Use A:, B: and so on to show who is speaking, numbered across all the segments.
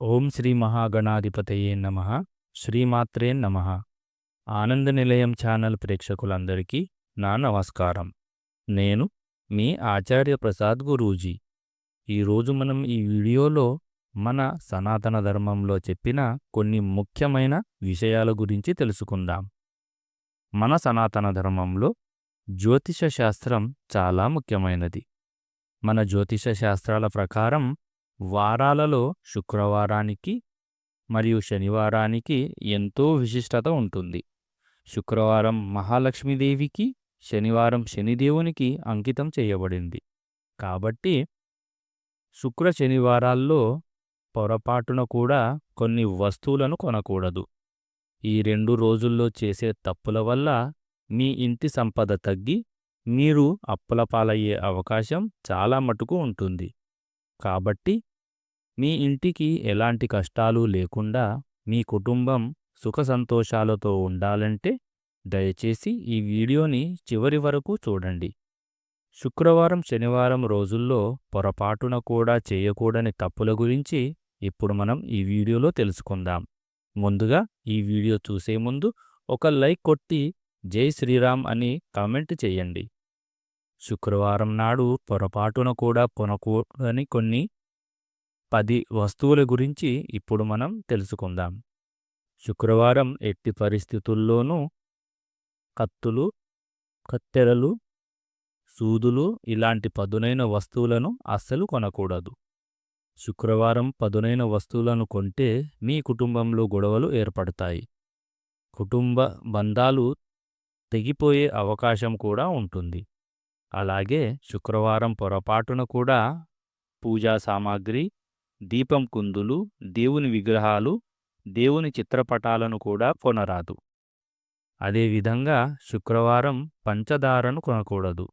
A: ఓం శ్రీ మహాగణాధిపతయే నమ. శ్రీమాత్రే నమ. ఆనంద నిలయం ఛానల్ ప్రేక్షకులందరికీ నా నమస్కారం. నేను మీ ఆచార్య ప్రసాద్ గురూజీ. ఈరోజు మనం ఈ వీడియోలో మన సనాతన ధర్మంలో చెప్పిన కొన్ని ముఖ్యమైన విషయాల గురించి తెలుసుకుందాం. మన సనాతన ధర్మంలో జ్యోతిష శాస్త్రం చాలా ముఖ్యమైనది. మన జ్యోతిష శాస్త్రాల ప్రకారం వారాలలో శుక్రవారానికి మరియు శనివారానికి ఎంతో విశిష్టత ఉంటుంది. శుక్రవారం మహాలక్ష్మీదేవికి శనివారం శనిదేవునికి అంకితం చేయబడింది. కాబట్టి శుక్ర శనివారాల్లో పొరపాటున కూడా కొన్ని వస్తువులను కొనకూడదు. ఈ రెండు రోజుల్లో చేసే తప్పుల వల్ల మీ ఇంటి సంపద తగ్గి మీరు అప్పుల పాలయ్యే అవకాశం చాలా మటుకు ఉంటుంది. కాబట్టి మీ ఇంటికి ఎలాంటి కష్టాలు లేకుండా మీ కుటుంబం సుఖ సంతోషాలతో ఉండాలంటే దయచేసి ఈ వీడియోని చివరి వరకు చూడండి. శుక్రవారం శనివారం రోజుల్లో పొరపాటున కూడా చేయకూడని తప్పుల గురించి ఇప్పుడు మనం ఈ వీడియోలో తెలుసుకుందాం. ముందుగా ఈ వీడియో చూసే ముందు ఒక లైక్ కొట్టి జై శ్రీరామ్ అని కామెంట్ చేయండి. శుక్రవారం నాడు పొరపాటున కూడా కొనకూడని కొన్ని పది వస్తువుల గురించి ఇప్పుడు మనం తెలుసుకుందాం. శుక్రవారం ఎట్టి పరిస్థితుల్లోనూ కత్తులు కత్తెరలు సూదులు ఇలాంటి పదునైన వస్తువులను అస్సలు కొనకూడదు. శుక్రవారం పదునైన వస్తువులను కొంటే మీ కుటుంబంలో గొడవలు ఏర్పడతాయి. కుటుంబ బంధాలు తెగిపోయే అవకాశం కూడా ఉంటుంది. అలాగే శుక్రవారం పొరపాటున కూడా పూజా సామాగ్రి దీపం కుందులు దేవుని విగ్రహాలు దేవుని చిత్రపటాలను కూడా కొనరాదు. అదేవిధంగా శుక్రవారం పంచదారను కొనకూడదు.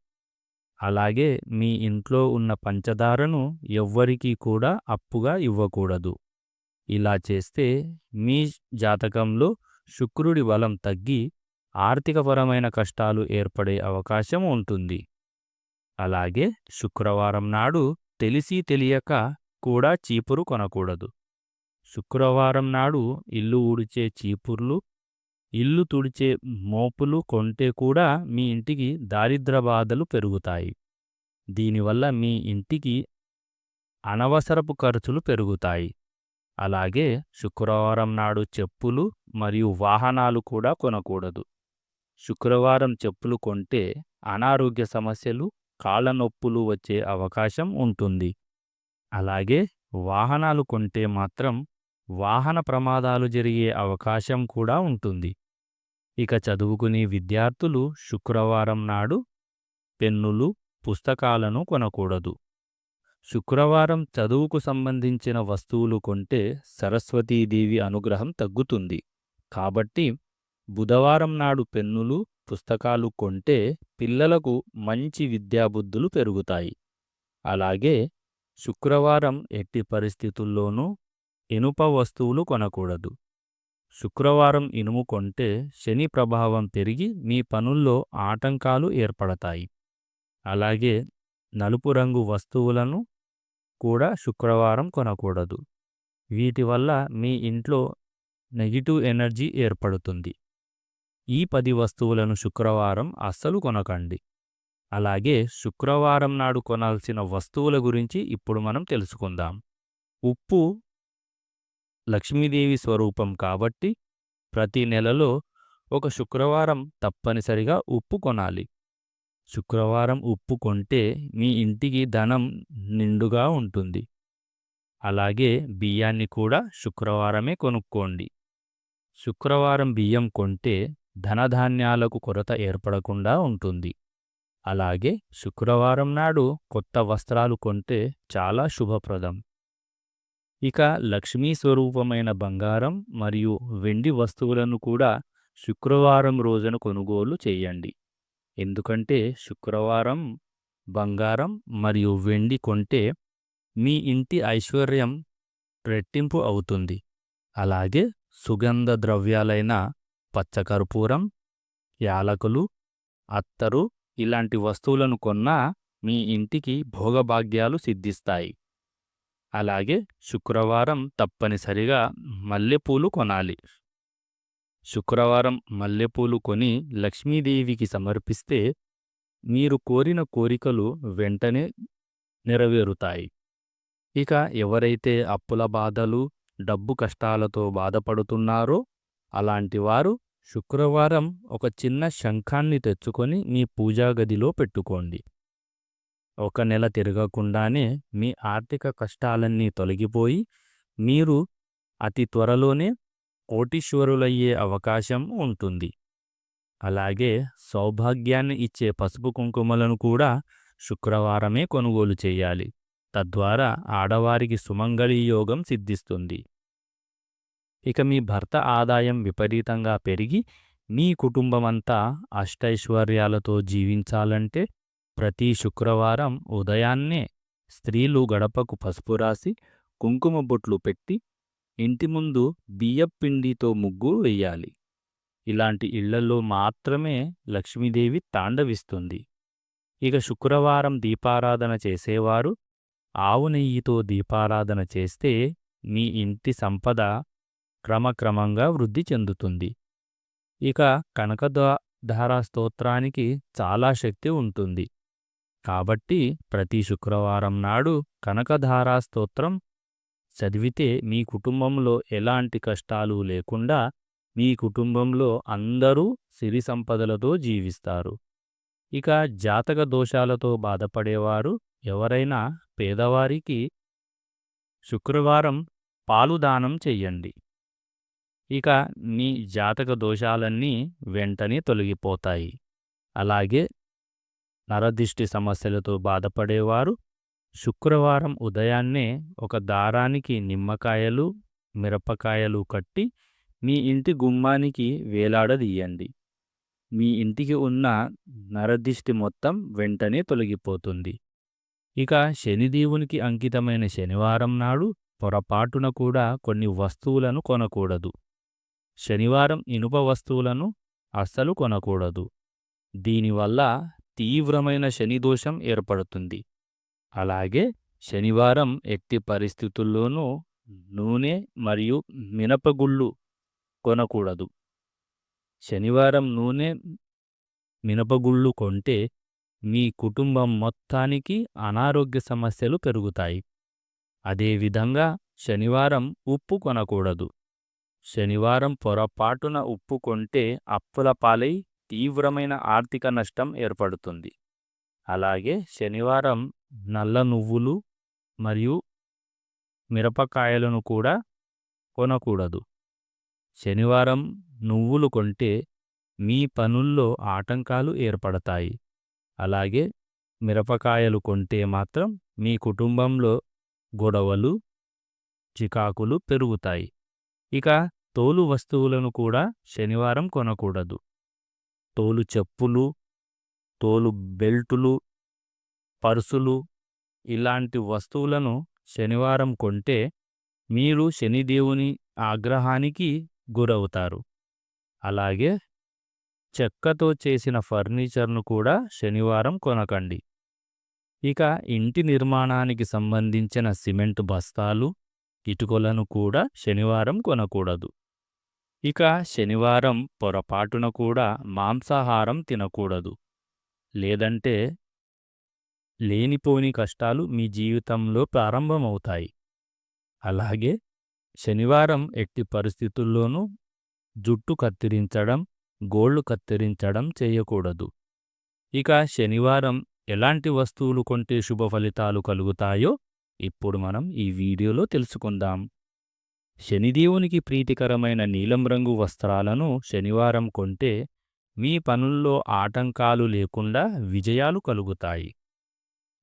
A: అలాగే మీ ఇంట్లో ఉన్న పంచదారను ఎవ్వరికీ కూడా అప్పుగా ఇవ్వకూడదు. ఇలా చేస్తే మీ జాతకంలో శుక్రుడి బలం తగ్గి ఆర్థికపరమైన కష్టాలు ఏర్పడే అవకాశం ఉంటుంది. అలాగే శుక్రవారం నాడు తెలిసి తెలియక కూడా చీపురు కొనకూడదు. శుక్రవారం నాడు ఇల్లు ఊడిచే చీపుర్లు ఇల్లు తుడిచే మోపులు కొంటే కూడా మీ ఇంటికి దారిద్ర బాధలు పెరుగుతాయి. దీనివల్ల మీ ఇంటికి అనవసరపు ఖర్చులు పెరుగుతాయి. అలాగే శుక్రవారం నాడు చెప్పులు మరియు వాహనాలు కూడా కొనకూడదు. శుక్రవారం చెప్పులు కొంటే అనారోగ్య సమస్యలు కాళ్ళ నొప్పులు వచ్చే అవకాశం ఉంటుంది. అలాగే వాహనాలు కొంటే మాత్రం వాహన ప్రమాదాలు జరిగే అవకాశం కూడా ఉంటుంది. ఇక చదువుకునే విద్యార్థులు శుక్రవారం నాడు పెన్నులు పుస్తకాలను కొనకూడదు. శుక్రవారం చదువుకు సంబంధించిన వస్తువులు కొంటే సరస్వతీదేవి అనుగ్రహం తగ్గుతుంది. కాబట్టి బుధవారం నాడు పెన్నులు పుస్తకాలు కొంటే పిల్లలకు మంచి విద్యాబుద్ధులు పెరుగుతాయి. అలాగే శుక్రవారం ఎట్టి పరిస్థితుల్లోనూ ఇనుప వస్తువులు కొనకూడదు. శుక్రవారం ఇనుము కొంటే శని ప్రభావం పెరిగి మీ పనుల్లో ఆటంకాలు ఏర్పడతాయి. అలాగే నలుపు రంగు వస్తువులను కూడా శుక్రవారం కొనకూడదు. వీటి వల్ల మీ ఇంట్లో నెగిటివ్ ఎనర్జీ ఏర్పడుతుంది. ఈ పది వస్తువులను శుక్రవారం అస్సలు కొనకండి. అలాగే శుక్రవారం నాడు కొనాల్సిన వస్తువుల గురించి ఇప్పుడు మనం తెలుసుకుందాం. ఉప్పు లక్ష్మీదేవి స్వరూపం కాబట్టి ప్రతి నెలలో ఒక శుక్రవారం తప్పనిసరిగా ఉప్పు కొనాలి. శుక్రవారం ఉప్పు కొంటే మీ ఇంటికి ధనం నిండుగా ఉంటుంది. అలాగే బియ్యాన్ని కూడా శుక్రవారమే కొనుక్కోండి. శుక్రవారం బియ్యం కొంటే ధనధాన్యాలకు కొరత ఏర్పడకుండా ఉంటుంది. అలాగే శుక్రవారం నాడు కొత్త వస్త్రాలు కొంటే చాలా శుభప్రదం. ఇక లక్ష్మీ స్వరూపమైన బంగారం మరియు వెండి వస్తువులను కూడా శుక్రవారం రోజున కొనుగోలు చేయండి. ఎందుకంటే శుక్రవారం బంగారం మరియు వెండి కొంటే మీ ఇంటి ఐశ్వర్యం రెట్టింపు అవుతుంది. అలాగే సుగంధ ద్రవ్యాలైన పచ్చకర్పూరం యాలకులు అత్తరు ఇలాంటి వస్తువులను కొన్నా మీ ఇంటికి భోగభాగ్యాలు సిద్ధిస్తాయి. అలాగే శుక్రవారం తప్పనిసరిగా మల్లెపూలు కొనాలి. శుక్రవారం మల్లెపూలు కొని లక్ష్మీదేవికి సమర్పిస్తే మీరు కోరిన కోరికలు వెంటనే నెరవేరుతాయి. ఇక ఎవరైతే అప్పుల బాధలు డబ్బు కష్టాలతో బాధపడుతున్నారో అలాంటివారు శుక్రవారం ఒక చిన్న శంఖాన్ని తెచ్చుకొని మీ పూజా గదిలో పెట్టుకోండి. ఒక నెల తిరగకుండానే మీ ఆర్థిక కష్టాలన్నీ తొలగిపోయి మీరు అతి త్వరలోనే కోటీశ్వరులయ్యే అవకాశం ఉంటుంది. అలాగే సౌభాగ్యాన్ని ఇచ్చే పసుపు కుంకుమలను కూడా శుక్రవారమే కొనుగోలు చేయాలి. తద్వారా ఆడవారికి సుమంగళి యోగం సిద్ధిస్తుంది. ఇక మీ భర్త ఆదాయం విపరీతంగా పెరిగి మీ కుటుంబమంతా అష్టైశ్వర్యాలతో జీవించాలంటే ప్రతి శుక్రవారం ఉదయాన్నే స్త్రీలు గడపకు పసుపు రాసి కుంకుమ బొట్లు పెట్టి ఇంటి ముందు బియ్యపిండితో ముగ్గు వెయ్యాలి. ఇలాంటి ఇళ్ళలో మాత్రమే లక్ష్మీదేవి తాండవిస్తుంది. ఇక శుక్రవారం దీపారాధన చేసేవారు ఆవు నెయ్యితో దీపారాధన చేస్తే మీ ఇంటి సంపద క్రమక్రమంగా వృద్ధి చెందుతుంది. ఇక కనకధారా స్తోత్రానికి చాలా శక్తి ఉంటుంది. కాబట్టి ప్రతి శుక్రవారం నాడు కనకధారా స్తోత్రం చదివితే మీ కుటుంబంలో ఎలాంటి కష్టాలు లేకుండా మీ కుటుంబంలో అందరూ సిరి సంపదలతో జీవిస్తారు. ఇక జాతక దోషాలతో బాధపడేవారు ఎవరైనా పేదవారికి శుక్రవారం పాలు దానం చెయ్యండి. ఇక మీ జాతక దోషాలన్నీ వెంటనే తొలగిపోతాయి. అలాగే నరదిష్టి సమస్యలతో బాధపడేవారు శుక్రవారం ఉదయాన్నే ఒక దారానికి నిమ్మకాయలు మిరపకాయలు కట్టి మీ ఇంటి గుమ్మానికి వేలాడదీయండి. మీ ఇంటికి ఉన్న నరదిష్టి మొత్తం వెంటనే తొలగిపోతుంది. ఇక శనిదేవునికి అంకితమైన శనివారం నాడు పొరపాటున కూడా కొన్ని వస్తువులను కొనకూడదు. శనివారం ఇనుప వస్తువులను అస్సలు కొనకూడదు. దీనివల్ల తీవ్రమైన శనిదోషం ఏర్పడుతుంది. అలాగే శనివారం ఎట్టి పరిస్థితుల్లోనూ నూనె మరియు మినపగుళ్ళు కొనకూడదు. శనివారం నూనె మినపగుళ్ళు కొంటే మీ కుటుంబం మొత్తానికి అనారోగ్య సమస్యలు పెరుగుతాయి. అదేవిధంగా శనివారం ఉప్పు కొనకూడదు. శనివారం పొరపాటున ఉప్పు కొంటే అప్పుల పాలై తీవ్రమైన ఆర్థిక నష్టం ఏర్పడుతుంది. అలాగే శనివారం నల్ల నువ్వులు మరియు మిరపకాయలను కూడా కొనకూడదు. శనివారం నువ్వులు కొంటే మీ పనుల్లో ఆటంకాలు ఏర్పడతాయి. అలాగే మిరపకాయలు కొంటే మాత్రం మీ కుటుంబంలో గొడవలు చికాకులు పెరుగుతాయి. ఇక తోలు వస్తువులను కూడా శనివారం కొనకూడదు. తోలు చెప్పులు తోలు బెల్టులు పర్సులు ఇలాంటి వస్తువులను శనివారం కొంటే మీరు శనిదేవుని ఆగ్రహానికి గురవుతారు. అలాగే చెక్కతో చేసిన ఫర్నిచర్ను కూడా శనివారం కొనకండి. ఇక ఇంటి నిర్మాణానికి సంబంధించిన సిమెంట్ బస్తాలు ఇటుకలను కూడా శనివారం కొనకూడదు. ఇక శనివారం పొరపాటున కూడా మాంసాహారం తినకూడదు. లేదంటే లేనిపోని కష్టాలు మీ జీవితంలో ప్రారంభమవుతాయి. అలాగే శనివారం ఎట్టి పరిస్థితుల్లోనూ జుట్టు కత్తిరించడం గోళ్ళు కత్తిరించడం చేయకూడదు. ఇక శనివారం ఎలాంటి వస్తువులు కొంటే శుభ ఫలితాలు కలుగుతాయో ఇప్పుడు మనం ఈ వీడియోలో తెలుసుకుందాం. శనిదేవునికి ప్రీతికరమైన నీలం రంగు వస్త్రాలను శనివారం కొంటే మీ పనుల్లో ఆటంకాలు లేకుండా విజయాలు కలుగుతాయి.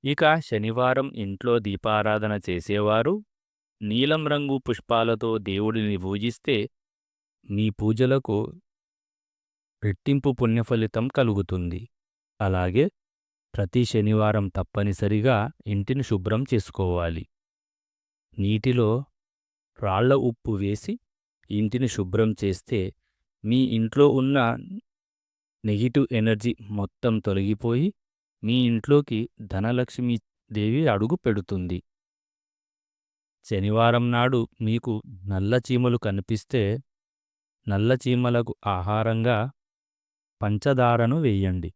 A: ఇక శనివారం ఇంట్లో దీపారాధన చేసేవారు నీలం రంగు పుష్పాలతో దేవుడిని పూజిస్తే మీ పూజలకు రెట్టింపు పుణ్యఫలితం కలుగుతుంది. అలాగే ప్రతి శనివారం తప్పనిసరిగా ఇంటిని శుభ్రం చేసుకోవాలి. నీటిలో రాళ్ళ ఉప్పు వేసి ఇంటిని శుభ్రం చేస్తే మీ ఇంట్లో ఉన్న నెగిటివ్ ఎనర్జీ మొత్తం తొలగిపోయి మీ ఇంట్లోకి ధనలక్ష్మి దేవి అడుగు పెడుతుంది. శనివారం నాడు మీకు నల్ల చీమలు కనిపిస్తే నల్ల చీమలకు ఆహారంగా పంచదారను వేయండి.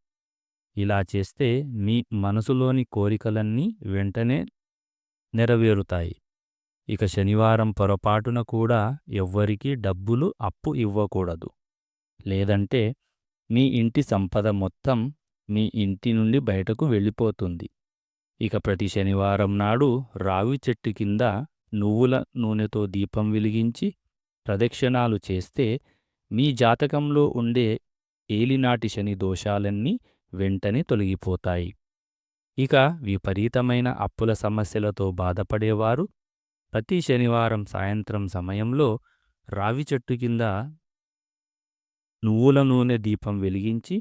A: ఇలా చేస్తే మీ మనసులోని కోరికలన్నీ వెంటనే నెరవేరుతాయి. ఇక శనివారం పొరపాటున కూడా ఎవ్వరికీ డబ్బులు అప్పు ఇవ్వకూడదు. లేదంటే మీ ఇంటి సంపద మొత్తం మీ ఇంటి నుండి బయటకు వెళ్ళిపోతుంది. ఇక ప్రతి శనివారం నాడు రావి చెట్టు కింద నువ్వుల నూనెతో దీపం వెలిగించి ప్రదక్షిణాలు చేస్తే మీ జాతకంలో ఉండే ఏలినాటి శని దోషాలన్నీ వెంటనే తొలగిపోతాయి. ఇక విపరీతమైన అప్పుల సమస్యలతో బాధపడేవారు ప్రతి శనివారం సాయంత్రం సమయంలో రావి చెట్టు కింద నువ్వుల నూనె దీపం వెలిగించి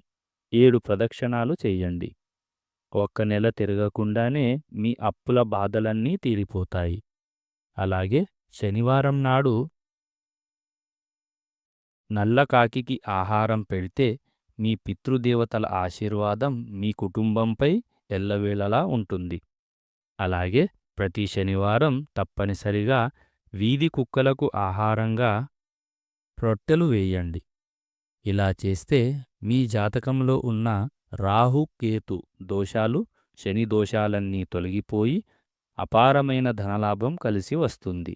A: ఏడు ప్రదక్షిణాలు చేయండి. ఒక్క నెల తిరగకుండానే మీ అప్పుల బాధలన్నీ తీరిపోతాయి. అలాగే శనివారం నాడు నల్ల కాకికి ఆహారం పెడితే మీ పితృదేవతల ఆశీర్వాదం మీ కుటుంబంపై ఎల్లవేళలా ఉంటుంది. అలాగే ప్రతి శనివారం తప్పనిసరిగా వీధి కుక్కలకు ఆహారంగా రొట్టెలు వేయండి. ఇలా చేస్తే మీ జాతకంలో ఉన్న రాహు కేతు దోషాలు శని దోషాలన్నీ తొలగిపోయి అపారమైన ధనలాభం కలిసి వస్తుంది.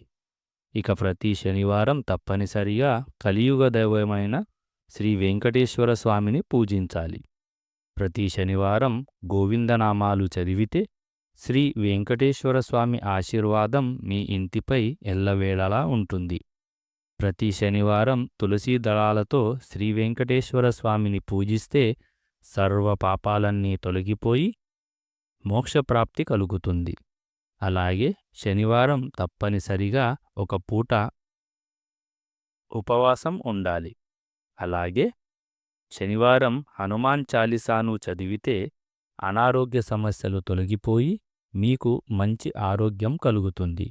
A: ఇక ప్రతి శనివారం తప్పనిసరిగా కలియుగ దైవమైన శ్రీ వెంకటేశ్వర స్వామిని పూజించాలి. ప్రతి శనివారం గోవిందనామాలు చదివితే శ్రీ వెంకటేశ్వర స్వామి ఆశీర్వాదం మీ ఇంటిపై ఎల్లవేళలా ఉంటుంది. ప్రతి శనివారం తులసీ దళాలతో శ్రీ వెంకటేశ్వర స్వామిని పూజిస్తే సర్వ పాపాలన్నీ తొలగిపోయి మోక్షప్రాప్తి కలుగుతుంది. అలాగే శనివారం తప్పనిసరిగా ఒక పూట ఉపవాసం ఉండాలి. అలాగే శనివారం హనుమాన్ చాలీసాను చదివితే అనారోగ్య సమస్యలు తొలగిపోయి మీకు మంచి ఆరోగ్యం కలుగుతుంది.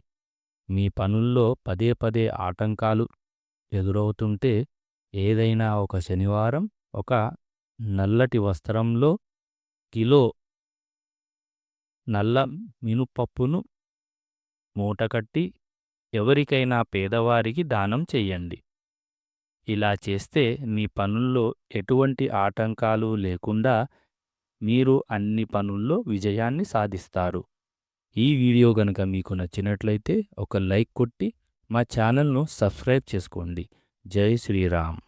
A: మీ పనుల్లో పదే పదే ఆటంకాలు ఎదురవుతుంటే ఏదైనా ఒక శనివారం ఒక నల్లటి వస్త్రంలో కిలో నల్ల మినుపప్పును మూటకట్టి ఎవరికైనా పేదవారికి దానం చెయ్యండి ఇలా చేస్తే మీ పనుల్లో ఎటువంటి ఆటంకాలు లేకుండా మీరు అన్ని పనుల్లో విజయాన్ని సాధిస్తారు. ఈ వీడియో గనుక మీకు నచ్చినట్లయితే ఒక లైక్ కొట్టి మా ఛానల్ను సబ్స్క్రైబ్ చేసుకోండి. జై శ్రీరామ్.